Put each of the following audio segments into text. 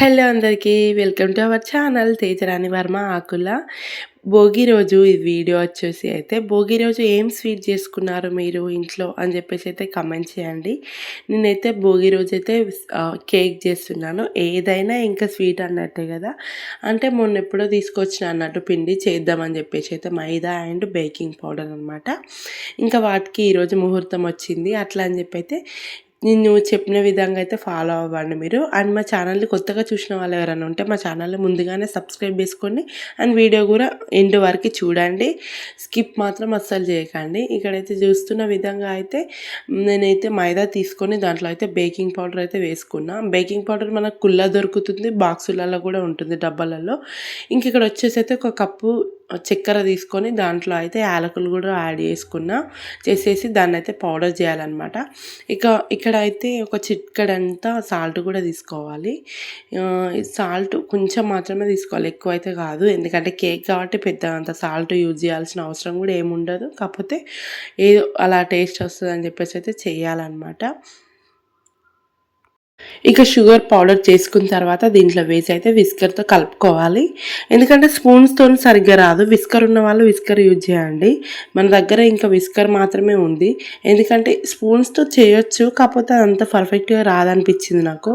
Hello అందరికీ welcome to our channel Tejarani Varma Akula. Bhogi రోజు ఈ వీడియో వచ్చేసి అయితే భోగి రోజు ఏం స్వీట్ చేసుకున్నారు మీరు ఇంట్లో అని చెప్పేసి అయితే కమెంట్ చేయండి. నేనైతే భోగి రోజు అయితే కేక్ చేస్తున్నాను. ఏదైనా ఇంకా స్వీట్ అన్నట్టే కదా. అంటే మొన్న ఎప్పుడో తీసుకొచ్చిన అన్నట్టు పిండి చేద్దామని చెప్పేసి అయితే మైదా అండ్ బేకింగ్ పౌడర్ అనమాట ఇంకా వాటికి ఈరోజు ముహూర్తం వచ్చింది. అట్లా అని చెప్పి అయితే నేను చెప్పిన విధంగా అయితే ఫాలో అవ్వండి మీరు. అండ్ మా ఛానల్ని కొత్తగా చూసిన వాళ్ళు ఎవరైనా ఉంటే మా ఛానల్ని ముందుగానే సబ్స్క్రైబ్ చేసుకోండి. అండ్ వీడియో కూడా ఎండ్ వరకు చూడండి. స్కిప్ మాత్రం అస్సలు చేయకండి. ఇక్కడైతే చూస్తున్న విధంగా అయితే నేనైతే మైదా తీసుకొని దాంట్లో అయితే బేకింగ్ పౌడర్ అయితే వేసుకున్నా. బేకింగ్ పౌడర్ మనకు కుల్ల దొరుకుతుంది. బాక్సులలో కూడా ఉంటుంది డబ్బాలలో. ఇంక ఇక్కడ వచ్చేసి అయితే ఒక కప్పు చక్కెర తీసుకొని దాంట్లో అయితే యాలకులు కూడా యాడ్ చేసుకున్నా చేసేసి దాన్ని అయితే పౌడర్ చేయాలన్నమాట. ఇక ఇక్కడ అయితే ఒక చిట్కడంతా సాల్ట్ కూడా తీసుకోవాలి. సాల్ట్ కొంచెం మాత్రమే తీసుకోవాలి ఎక్కువ అయితే కాదు. ఎందుకంటే కేక్ కాబట్టి పెద్ద అంత సాల్ట్ యూజ్ చేయాల్సిన అవసరం కూడా ఏముండదు. కాకపోతే ఏదో అలా టేస్ట్ వస్తుంది అని చెప్పేసి అయితే చేయాలన్నమాట. ఇక షుగర్ పౌడర్ చేసుకున్న తర్వాత దీంట్లో వేసి అయితే విస్కర్తో కలుపుకోవాలి. ఎందుకంటే స్పూన్స్తో సరిగ్గా రాదు. విస్కర్ ఉన్న వాళ్ళు విస్కర్ యూజ్ చేయండి. మన దగ్గర ఇంకా విస్కర్ మాత్రమే ఉంది. ఎందుకంటే స్పూన్స్తో చేయొచ్చు కాకపోతే అంత పర్ఫెక్ట్గా రాదనిపించింది నాకు.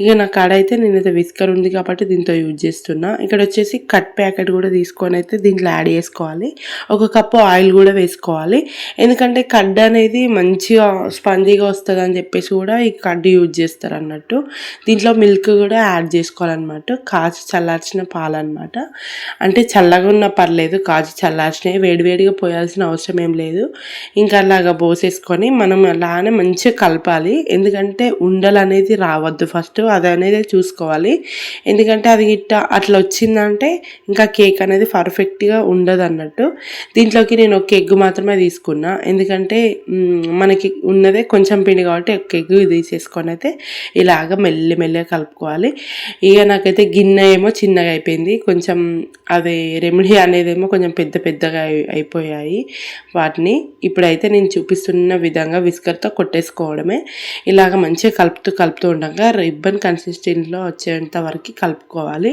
ఇక నా కాడైతే అయితే నేనైతే విస్కర్ ఉంది కాబట్టి దీంతో యూజ్ చేస్తున్నా. ఇక్కడ వచ్చేసి కట్ ప్యాకెట్ కూడా తీసుకొని అయితే దీంట్లో యాడ్ చేసుకోవాలి. ఒక కప్పు ఆయిల్ కూడా వేసుకోవాలి. ఎందుకంటే కడ్ అనేది మంచిగా స్పంజీగా వస్తుంది అని చెప్పేసి కూడా ఈ కడ్ యూజ్ చేస్తారు అన్నట్టు. దీంట్లో మిల్క్ కూడా యాడ్ చేసుకోవాలన్నమాట. కాచి చల్లార్చిన పాలు అనమాట అంటే చల్లగా ఉన్న పర్లేదు కాచి చల్లార్చినవి వేడివేడిగా పోయాల్సిన అవసరం ఏం లేదు. ఇంకా అలాగా పోసేసుకొని మనం అలానే మంచిగా కలపాలి. ఎందుకంటే ఉండలు అనేది రావద్దు ఫస్ట్ అది అనేది చూసుకోవాలి. ఎందుకంటే అది ఇట్ట అట్లా వచ్చిందంటే ఇంకా కేక్ అనేది పర్ఫెక్ట్గా ఉండదు అన్నట్టు దీంట్లోకి నేను ఒక ఎగ్ మాత్రమే తీసుకున్నా. ఎందుకంటే మనకి ఉన్నదే కొంచెం పిండి కాబట్టి ఒక ఎగ్ తీసేసుకొని అయితే ఇలాగ మెల్లి మెల్లిగా కలుపుకోవాలి. ఇక నాకైతే గిన్నె ఏమో చిన్నగా అయిపోయింది. కొంచెం అది రెమెడీ అనేదేమో కొంచెం పెద్ద పెద్దగా అయిపోయాయి వాటిని. ఇప్పుడైతే నేను చూపిస్తున్న విధంగా విస్కర్తో కొట్టేసుకోవడమే. ఇలాగ మంచిగా కలుపుతూ కలుపుతూ ఉండగా రిబ్బన్ కన్సిస్టెంట్లో వచ్చేంత వరకు కలుపుకోవాలి.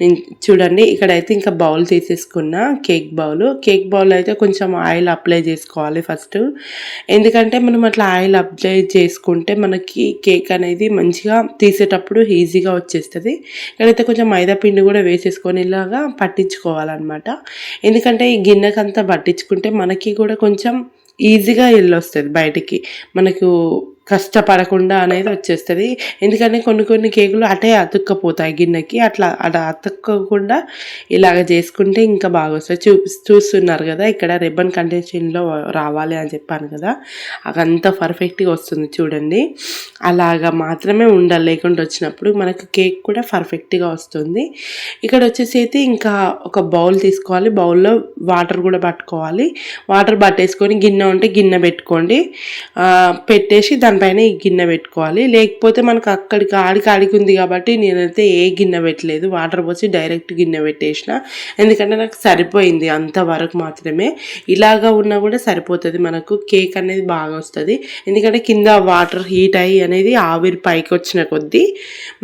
నేను చూడండి ఇక్కడైతే ఇంకా బౌల్ తీసేసుకున్న కేక్ బౌల్. కేక్ బౌల్ అయితే కొంచెం ఆయిల్ అప్లై చేసుకోవాలి ఫస్ట్. ఎందుకంటే మనం అట్లా ఆయిల్ అప్లై చేసుకుంటే మనకి కేక్ అనేది మంచిగా తీసేటప్పుడు ఈజీగా వచ్చేస్తుంది. ఇక్కడైతే కొంచెం మైదా పిండి కూడా వేసేసుకునేలాగా పట్టించుకోవాలన్నమాట. ఎందుకంటే ఈ గిన్నెకంతా పట్టించుకుంటే మనకి కూడా కొంచెం ఈజీగా వెళ్ళొస్తుంది బయటికి. మనకు కష్టపడకుండా అనేది వచ్చేస్తుంది. ఎందుకంటే కొన్ని కొన్ని కేకులు అటే అతుక్కపోతాయి గిన్నెకి. అట్లా అలా అతుక్కోకుండా ఇలాగ చేసుకుంటే ఇంకా బాగా వస్తాయి చూ చూస్తున్నారు కదా ఇక్కడ రిబ్బన్ కంటెన్షన్లో రావాలి అని చెప్పాను కదా అదంతా పర్ఫెక్ట్గా వస్తుంది చూడండి. అలాగా మాత్రమే ఉండాలి లేకుండా వచ్చినప్పుడు మనకు కేక్ కూడా పర్ఫెక్ట్గా వస్తుంది. ఇక్కడ వచ్చేసి అయితే ఇంకా ఒక బౌల్ తీసుకోవాలి. బౌల్లో వాటర్ కూడా పట్టుకోవాలి. వాటర్ పట్టేసుకొని గిన్నె ఉంటే గిన్నె పెట్టుకోండి. పెట్టేసి దాని దానిపైన ఈ గిన్నె పెట్టుకోవాలి. లేకపోతే మనకు అక్కడికి ఆడికి ఆడికి ఉంది కాబట్టి నేనైతే ఏ గిన్నె పెట్టలేదు. వాటర్ పోసి డైరెక్ట్ గిన్నె పెట్టేసిన. ఎందుకంటే నాకు సరిపోయింది అంతవరకు మాత్రమే. ఇలాగా ఉన్నా కూడా సరిపోతుంది మనకు. కేక్ అనేది బాగా వస్తుంది. ఎందుకంటే కింద వాటర్ హీట్ అయ్యి అనేది ఆవిరి పైకి వచ్చిన కొద్దీ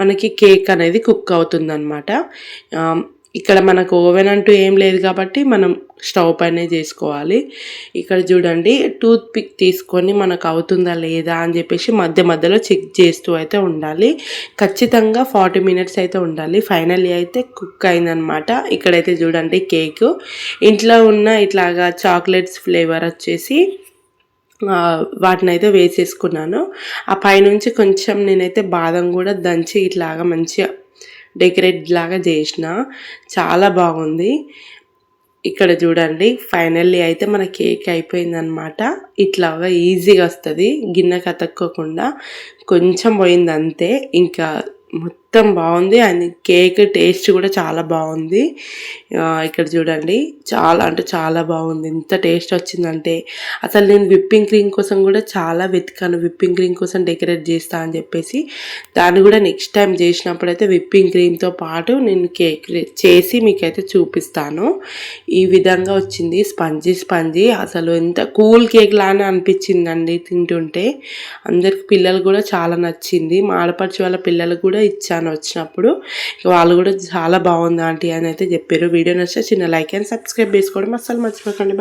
మనకి కేక్ అనేది కుక్ అవుతుంది అనమాట ఇక్కడ మనకు ఓవెన్ అంటూ ఏం లేదు కాబట్టి మనం స్టవ్ పైనే చేసుకోవాలి. ఇక్కడ చూడండి టూత్ పిక్ తీసుకొని మనకు అవుతుందా లేదా అని చెప్పేసి మధ్య మధ్యలో చెక్ చేస్తూ అయితే ఉండాలి. ఖచ్చితంగా ఫార్టీ మినిట్స్ అయితే ఉండాలి. ఫైనల్లీ అయితే కుక్ అయిందనమాట. ఇక్కడైతే చూడండి కేక్. ఇంట్లో ఉన్న ఇట్లాగా చాక్లెట్స్ ఫ్లేవర్ వచ్చేసి వాటిని అయితే వేసేసుకున్నాను. ఆ పైనుంచి కొంచెం నేనైతే బాదం కూడా దంచి ఇట్లాగా మంచిగా డెకరేట్ లాగా చేసిన. చాలా బాగుంది. ఇక్కడ చూడండి ఫైనల్లీ అయితే మన కేక్ అయిపోయిందనమాట ఇట్లాగా ఈజీగా వస్తుంది. గిన్నె కతక్కోకుండా కొంచెం పోయింది అంతే ఇంకా మొత్తం బాగుంది. అండ్ కేక్ టేస్ట్ కూడా చాలా బాగుంది. ఇక్కడ చూడండి. చాలా అంటే చాలా బాగుంది. ఎంత టేస్ట్ వచ్చిందంటే అసలు నేను విప్పింగ్ క్రీమ్ కోసం కూడా చాలా వెతికాను. విప్పింగ్ క్రీమ్ కోసం డెకరేట్ చేస్తా అని చెప్పేసి దాన్ని కూడా నెక్స్ట్ టైం చేసినప్పుడు అయితే విప్పింగ్ క్రీమ్తో పాటు నేను కేక్ చేసి మీకైతే చూపిస్తాను. ఈ విధంగా వచ్చింది. Spongy spongy. అసలు ఎంత కూల్ కేక్ లానే అనిపించిందండి తింటుంటే. అందరికి పిల్లలు కూడా చాలా నచ్చింది. మా వాళ్ళ పిల్లలకు కూడా ఇచ్చాను చూపించాను వచ్చినప్పుడు వాళ్ళు కూడా చాలా బాగుంది ఆంటీ అని అయితే చెప్పారు. వీడియో నచ్చితే చిన్న లైక్ అండ్ సబ్స్క్రైబ్ చేసుకోవడం అస్సలు మర్చిపోకండి.